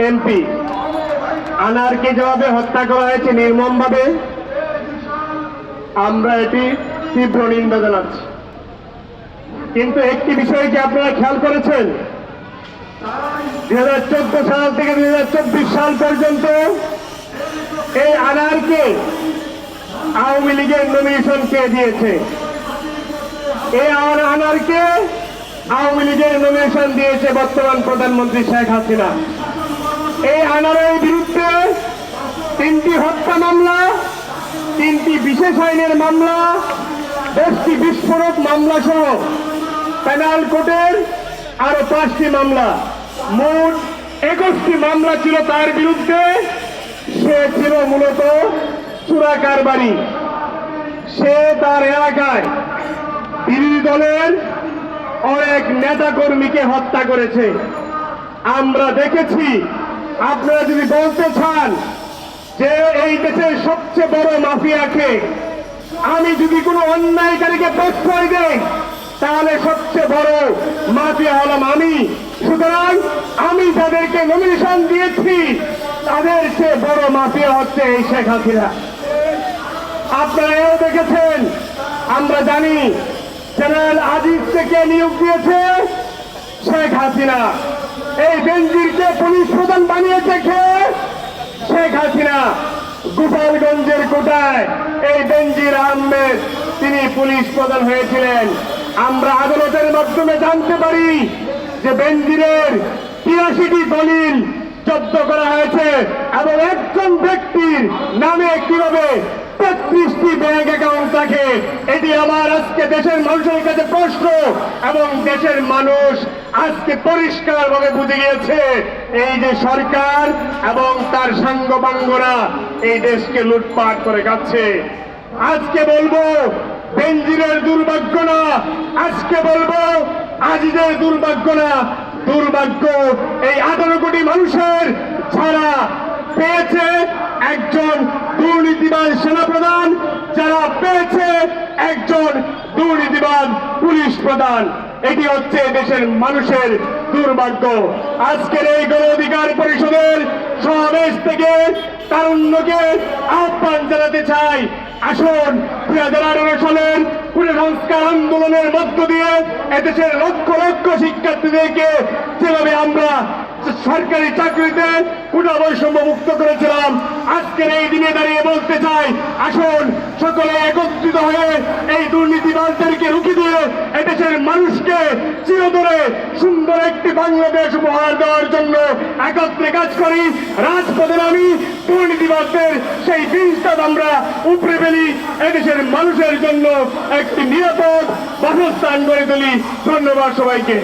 MP. আনারকে যেভাবে হত্যা করা হয়েছে নির্মমভাবে। আমরা এটি তীব্র নিন্দা জানাচ্ছি। কিন্তু একটি বিষয় কি আপনারা খেয়াল করেছেন? দুই হাজার চোদ্দ সাল থেকে দুই হাজার চব্বিশ সাল পর্যন্ত এই আনারকে আওয়ামী লীগের নমিনেশন কে দিয়েছে? এই আনার- আনারকে আওয়ামী লীগের নমিনেশন দিয়েছে বর্তমান প্রধানমন্ত্রী শেখ হাসিনা। এই আনারের বিরুদ্ধে তিনটি হত্যা মামলা, তিনটি বিশেষ আইনের মামলা, দশটি বিস্ফোরক মামলা সহ প্যানাল কোর্টের আরও পাঁচটি মামলা। মোট একুশটি মামলা ছিল তার বিরুদ্ধে, সে ছিল মূলত চূড়া কারবারি সে তার এলাকায় বিরোধী দলের অনেক নেতা কর্মীকে হত্যা করেছে। আমরা দেখেছি আপনারা যদি বলতে চান যে এই দেশের সবচেয়ে বড় মাফিয়াকে আমি যদি কোনো অন্যায়কারীকে প্রশ্রয় দেই, তাহলে সবচেয়ে বড় মাফিয়া হলাম আমি। সুতরাং আমি যাদেরকে নমিনেশন দিয়েছি, তাদের চেয়ে বড় মাফিয়া হচ্ছে এই শেখ হাসিনা। আপনারা এও দেখেছেন, আমরা জানি জেনারেল আজিজ থেকে নিয়োগ দিয়েছে শেখ হাসিনা। এই বেঞ্জিরকে পুলিশ হাসিনা গোপালগঞ্জের কোটায় এই বেঞ্জির আহমেদ, তিনি পুলিশ প্রধান হয়েছিলেন। আমরা আদালতের মাধ্যমে জানতে পারি যে বেঞ্জিরের তিরাশিটি দলিল জব্দ করা হয়েছে এবং একজন ব্যক্তির নামে কীভাবে তেত্রিশটি ব্যাংক অ্যাকাউন্ট থাকে, এটি আমার আজকে দেশের মানুষের কাছে প্রশ্ন এবং দেশের মানুষ আজকে পরিষ্কার ভাবে বুঝে গিয়েছে। এই যে সরকার এবং তার সাঙ্গপাঙ্গরা এই দেশকে লুটপাট করে যাচ্ছে আজকে বলব বেঞ্জিরের দুর্ভাগ্য না, আজকে বলব আজিদের দুর্ভাগ্য না। দুর্ভাগ্য এই আঠারো কোটি মানুষের ছাড়া পেয়েছে একজন দুর্নীতিবান সেনাপ্রধান, যারা পেয়েছে একজন দুর্নীতিবান পুলিশ প্রধান। এটি হচ্ছে দেশের মানুষের দুর্ভাগ্য। আজকের এই গণ অধিকার পরিষদের সমাবেশ থেকে তারুণ্যকে আহ্বান জানাতে চাই। আসুন, দুই হাজার আঠারো সালের পুনঃসংস্কার আন্দোলনের মধ্য দিয়ে এদেশের লক্ষ লক্ষ শিক্ষার্থীদেরকে যেভাবে আমরা সরকারি চাকরিতে কোটা বৈষম্য মুক্ত করেছিলাম, আজকের এই দিনে দাঁড়িয়ে বলতে চাই, আসুন, সকলে একত্রিত হয়ে এই দুর্নীতিবাদদেরকে রুখে দিয়ে এদেশের মানুষকে চিরদরে সুন্দর একটি বাংলাদেশ উপহার দেওয়ার জন্য একত্রে কাজ করি। রাজপথে আমি দুর্নীতিবাদদের সেই বীজটা আমরা উপরে ফেলি। এদেশের মানুষের জন্য একটি নিরাপদ বাসস্থান গড়ে তুলি। ধন্যবাদ সবাইকে।